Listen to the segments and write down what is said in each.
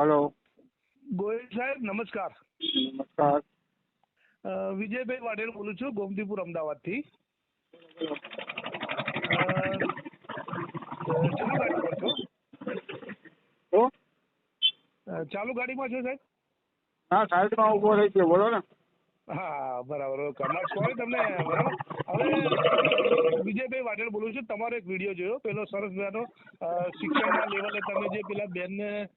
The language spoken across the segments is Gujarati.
હલો. ગોયલ સાહેબ નમસ્કાર. નમસ્કાર. વિજયભાઈ વાઢેર બોલું છું ગોમતીપુર અમદાવાદથી. અ, અ, ચાલુ ગાડી પર છો? ચાલુ ગાડીમાં છો સાહેબ? હા સાઈડમાં ઊભો રહી છે બોલો ને. હા બરાબર ઓકે. હોય તમને બરાબર. હવે વિજયભાઈ વાઢેલ બોલું છું તમારો એક વીડિયો જોયો. પેલો સરસ મજાનો શિક્ષણના લેવલે તમે જે પેલા બેનને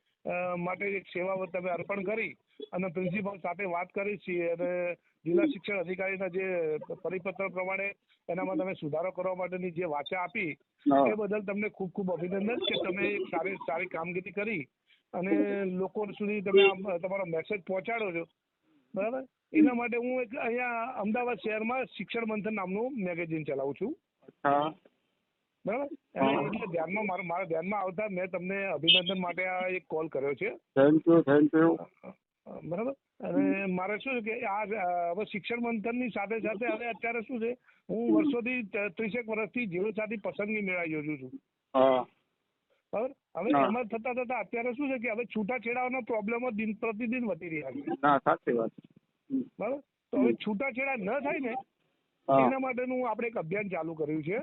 માટે એક સેવા તમે અર્પણ કરી અને પ્રિન્સિપાલ સાથે વાત કરી છીએ અને જિલ્લા શિક્ષણ અધિકારીના જે પરિપત્ર પ્રમાણે એનામાં તમે સુધારો કરવા માટેની જે વાચા આપી એ બદલ તમને ખૂબ ખૂબ અભિનંદન કે તમે એક સારી સારી કામગીરી કરી અને લોકો સુધી તમે તમારો મેસેજ પહોંચાડો છો. બરાબર? એના માટે હું એક અહીંયા અમદાવાદ શહેરમાં શિક્ષણ મંથન નામનું મેગેઝિન ચલાવું છું. બરાબર? એટલે ધ્યાનમાં મારા મારા ધ્યાનમાં આવતા મેં તમને અભિનંદન માટે આ એક કોલ કર્યો છે. થેન્ક યુ થેન્ક યુ બરાબર? અને મારે શું છે કે આ હવે શિક્ષણ મંથનની સાથે સાથે હવે અત્યારે શું છે હું વર્ષોથી ત્રીસેક વર્ષથી જીવનસાથી પસંદગી મેળા યોજું છું. બરાબર? હવે. એમાં થતા થતા અત્યારે શું છે કે હવે છૂટાછેડાઓના પ્રોબ્લેમો દિન પ્રતિદિન વધી રહ્યા છે. સાચી વાત. બરાબર? તો હવે છૂટાછેડા ન થાય ને એના માટેનું આપણે એક અભિયાન ચાલુ કર્યું છે.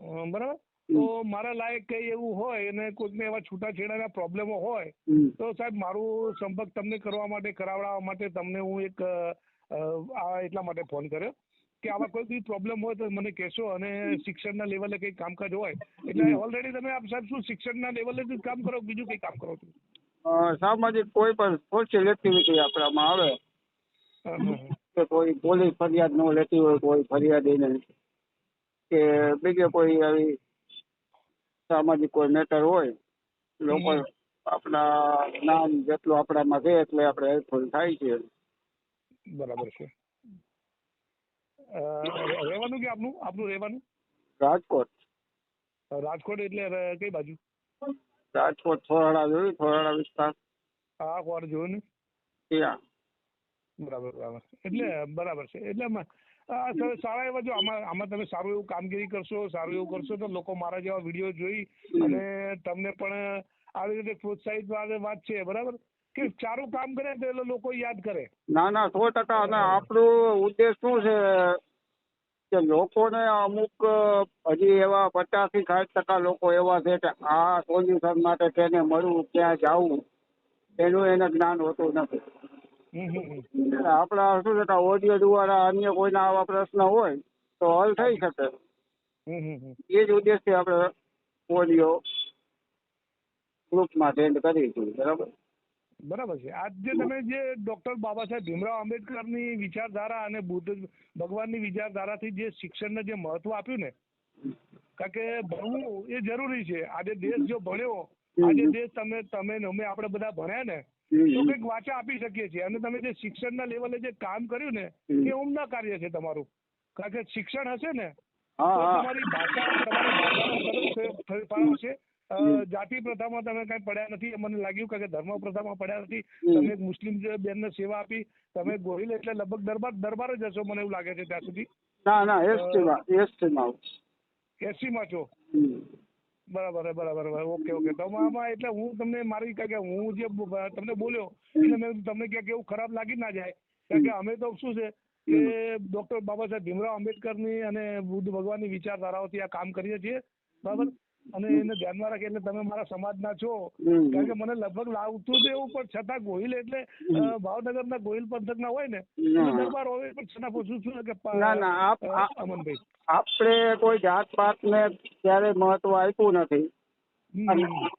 બરાબર? તો મારા લાયક કઈ એવું હોય અને કોઈકને એવા છૂટાછેડાના પ્રોબ્લેમો હોય તો સાહેબ મારું સંપર્ક તમને કરવા માટે કરાવડાવવા માટે તમને હું એક આ એટલા માટે ફોન કર્યો કે આવા કોઈ બી પ્રોબ્લેમ હોય તો મને કહેશો અને શિક્ષણના લેવલે કંઈ કામકાજ હોય એટલે ઓલરેડી તમે આપ સાહેબ શું શિક્ષણના લેવલે જ કામ કરો બીજું કંઈ કામ કરો છો? સામાજિક કોઈ પણ સોશિયલ એક્ટિવિટી આપણામાં આવે કોઈ પોલીસ ફરિયાદ ન લેતી હોય કોઈ ફરિયાદીને કે બીજે કોઈ આવી સામાજિક કોઈ મેટર હોય લોકો આપણા નામ જેટલું આપણામાં છે એટલે આપણે હેલ્પફુલ થાય છે. બરાબર છે. રહેવાનું કે આપનું? આપનું રહેવાનું? રાજકોટ. રાજકોટ એટલે કઈ બાજુ? રાજકોટ થોરાડા જોયું? થોરાડા વિસ્તાર? હા કોર જોયું ને? ત્યાં. બરાબર બરાબર. એટલે બરાબર છે. એટલે આમાં સારા એવા જો આમાં આમાં તમે સારું એવું કામગીરી કરશો સારું એવું કરશો તો લોકો મારા જેવા વીડિયો જોઈ અને તમને પણ આવી રીતે પ્રોત્સાહિત વાત છે બરાબર? કે સારું કામ કરે તો એટલે લોકો યાદ કરે. ના ના સો ટકા. અને આપણું ઉદ્દેશ શું છે કે લોકોને અમુક હજી એવા પચાસથી સાઠ ટકા લોકો એવા છે કે આ સોલ્યુશન માટે તેને મળવું ક્યાં જવું એનું એને જ્ઞાન હોતું નથી. આપણા શું છે કે ઓડિયો દ્વારા અન્ય કોઈના આવા પ્રશ્ન હોય તો હલ થઈ શકે. એ જ ઉદ્દેશથી આપણે ઓડિયો ગ્રુપમાં સેન્ડ છીએ બરાબર? બરાબર છે. આજ જે તમે જે ડોક્ટર બાબા સાહેબ ભીમરાવ આંબેડકરની વિચારધારા અને બુદ્ધ ભગવાનની વિચારધારાથી જે શિક્ષણને જે મહત્વ આપ્યું ને કારણ કે ભણવું એ જરૂરી છે. આજે દેશ જો ભણ્યો આજે દેશ તમે તમે અમે આપણે બધા ભણ્યા ને તો કંઈક વાચા આપી શકીએ છીએ. અને તમે જે શિક્ષણના લેવલે જે કામ કર્યું ને એ ઉમદા કાર્ય છે તમારું. કારણ કે શિક્ષણ હશે ને તમારી ભાષા તમારી અ, જાતિ પ્રથામાં તમે કઈ પડ્યા નથી મને લાગ્યું કે ધર્મ પ્રથામાં પડ્યા નથી. તમે એક મુસ્લિમ બેન બેનને સેવા આપી તમે ગોહિલ એટલે લગભગ દરબાર દરબાર જ હશો મને એવું લાગે છે ત્યાં સુધી. ના ના એસટીમાં એસટીમાં એસી માં છો. બરાબર છે, બરાબર બરાબર. Okay okay. તો આમાં એટલે હું તમને મારી કહે કે હું જે તમને બોલ્યો એટલે મેં તમને ક્યાંક એવું ખરાબ લાગી ના જાય. કારણ કે અમે તો શું છે કે ડોક્ટર બાબા સાહેબ ભીમરાવ આંબેડકરની અને બુદ્ધ ભગવાનની વિચારધારાઓથી આ કામ કરીએ છીએ. બરાબર? અને એને ધ્યાનમાં રાખે એટલે તમે મારા સમાજના છો. કારણ કે મને લગભગ લાવતું તો એવું પણ છતાં ગોહિલ એટલે ભાવનગર ભાવનગરના ગોહિલ પંથકના હોય ને દરબાર હોય પણ છતાં પૂછું છું કે ના, ના, આપ- અમનભાઈ. આપણે કોઈ જાત પાત ને ત્યારે મહત્વ આપ્યું નથી.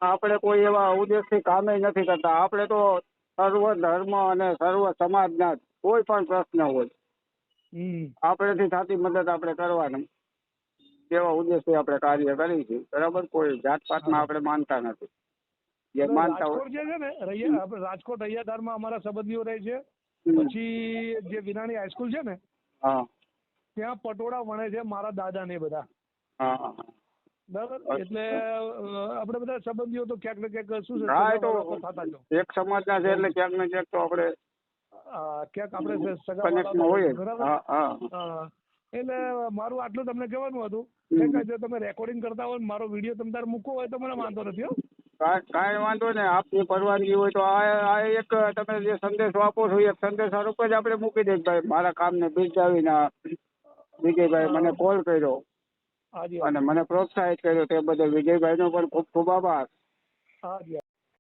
આપણે કોઈ એવા ઉદ્દેશથી કામે નથી કરતા. આપણે તો સર્વ ધર્મ અને સર્વ સમાજના ના કોઈ પણ પ્રશ્ન હોય. આપણેથી થતી મદદ આપણે કરવાની. એવા ઉદ્દેશથી આપણે કાર્ય કરીએ છીએ બરાબર? કોઈ જાત પાતમાં આપણે માનતા નથી. જે માનતા હોય છે ને આપણે રાજકોટ રૈયાધારમાં અમારા સંબંધીઓ રહે છે. પછી જે વિનાણી હાઈસ્કૂલ છે ને હા. ત્યાં પટોળા વણે છે મારા દાદા ને બધા. હા બરાબર? એટલે આપણે બધા સંબંધીઓ તો ક્યાંક ને ક્યાંક શું છે એક સમાજના છે એટલે ક્યાંક ને ક્યાંક તો આપણે ક્યાંક આપણે સગા જ. બરાબર? હા. એટલે મારું આટલું તમને કહેવાનું હતું. જો તમે રેકોર્ડિંગ કરતા હોય મારો વીડિયો તમે તાર મૂકવો હોય તો મને વાંધો નથી હો. કાંઈ વાંધો નહીં. આપની પરવાનગી હોય તો આ એક તમે જે સંદેશો આપો છો એ સંદેશા રૂપે જ આપણે મૂકી દઈએ. ભાઈ મારા કામને બિરદાવીને વિજયભાઈ મને કોલ કર્યો. અને મને પ્રોત્સાહિત કર્યો. તે બદલ વિજયભાઈનો પણ ખૂબ ખૂબ આભાર.